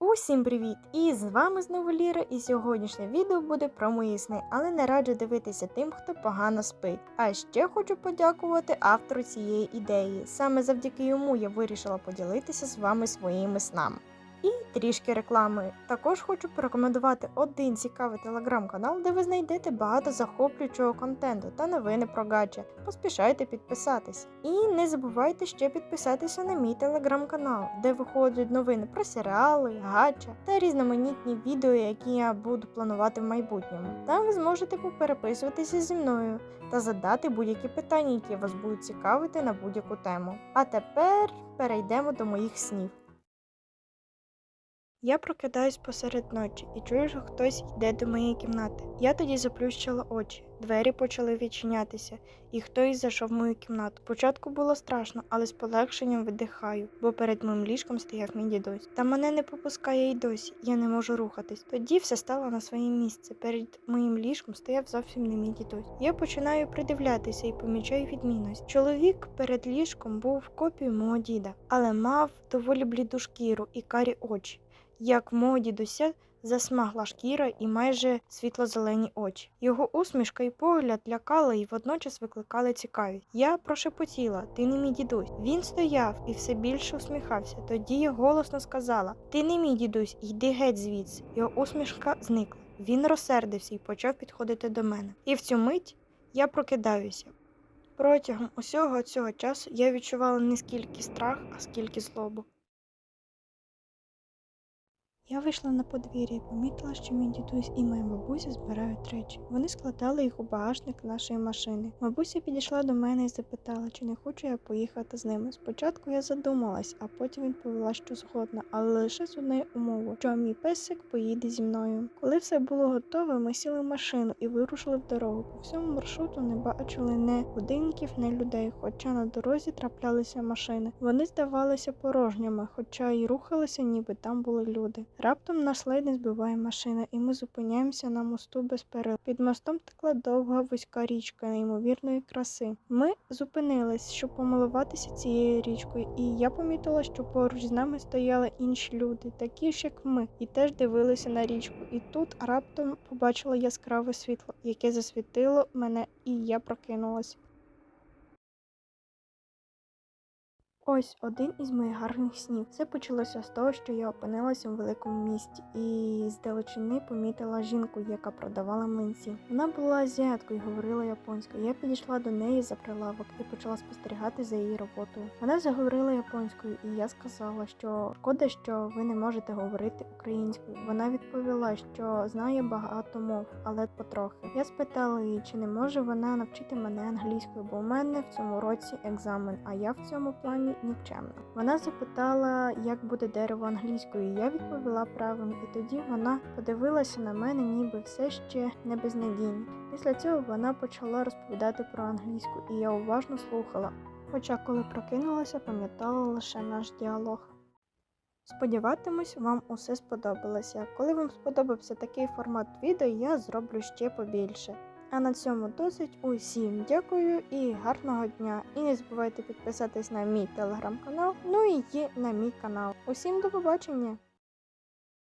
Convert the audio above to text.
Усім привіт! І з вами знову Ліра, і сьогоднішнє відео буде про мої сни, але не раджу дивитися тим, хто погано спить. А ще хочу подякувати автору цієї ідеї. Саме завдяки йому я вирішила поділитися з вами своїми снами. Трішки реклами. Також хочу порекомендувати один цікавий телеграм-канал, де ви знайдете багато захоплюючого контенту та новини про гаджет. Поспішайте підписатись. І не забувайте ще підписатися на мій телеграм-канал, де виходять новини про серіали, гаджет та різноманітні відео, які я буду планувати в майбутньому. Там ви зможете попереписуватися зі мною та задати будь-які питання, які вас будуть цікавити на будь-яку тему. А тепер перейдемо до моїх снів. Я прокидаюсь посеред ночі і чую, що хтось йде до моєї кімнати. Я тоді заплющила очі, двері почали відчинятися, і хтось зайшов в мою кімнату. Спочатку було страшно, але з полегшенням видихаю, бо перед моїм ліжком стояв мій дідусь. Та мене не попускає й досі, я не можу рухатись. Тоді все стало на своє місце. Перед моїм ліжком стояв зовсім не мій дідусь. Я починаю придивлятися і помічаю відмінність. Чоловік перед ліжком був копією мого діда, але мав доволі бліду шкіру і карі очі як мого дідуся засмагла шкіра і майже світло-зелені очі. Його усмішка і погляд лякали і водночас викликали цікавість. Я прошепотіла, ти не мій дідусь. Він стояв і все більше усміхався. Тоді я голосно сказала: Ти не мій дідусь, йди геть звідси. Його усмішка зникла. Він розсердився і почав підходити до мене. І в цю мить я прокидаюся. Протягом усього цього часу я відчувала не скільки страх, а скільки злобу. Я вийшла на подвір'я і помітила, що мій дідусь і моя бабуся збирають речі. Вони складали їх у багажник нашої машини. Бабуся підійшла до мене і запитала, чи не хочу я поїхати з ними. Спочатку я задумалась, а потім відповіла, що згодна, але лише з однією умовою, що мій песик поїде зі мною. Коли все було готове, ми сіли в машину і вирушили в дорогу. По всьому маршруту не бачили не будинків, не людей, хоча на дорозі траплялися машини. Вони здавалися порожніми, хоча й рухалися, ніби там були люди. Раптом нас ледь збиває машина, і ми зупиняємося на мосту без перил. Під мостом текла довга вузька річка неймовірної краси. Ми зупинились, щоб помилуватися цією річкою, і я помітила, що поруч з нами стояли інші люди, такі ж як ми, і теж дивилися на річку. І тут раптом побачила яскраве світло, яке засвітило мене, і я прокинулась. Ось один із моїх гарних снів. Все почалося з того, що я опинилася у великому місті і з далечини помітила жінку, яка продавала млинці. Вона була азіаткою, і говорила японською. Я підійшла до неї за прилавок і почала спостерігати за її роботою. Вона заговорила японською, і я сказала, що шкода, що ви не можете говорити українською. Вона відповіла, що знає багато мов, але потрохи. Я спитала її, чи не може вона навчити мене англійською, бо у мене в цьому році екзамен, а я в цьому плані нікчемна. Вона запитала, як буде дерево англійською. Я відповіла правильно, і тоді вона подивилася на мене, ніби все ще не безнадійно. Після цього вона почала розповідати про англійську, і я уважно слухала. Хоча, коли прокинулася, пам'ятала лише наш діалог. Сподіватимусь, вам усе сподобалося. Коли вам сподобався такий формат відео, я зроблю ще побільше. А на цьому досить усім дякую і гарного дня. І не забувайте підписатись на мій телеграм-канал, ну і на мій канал. Усім до побачення!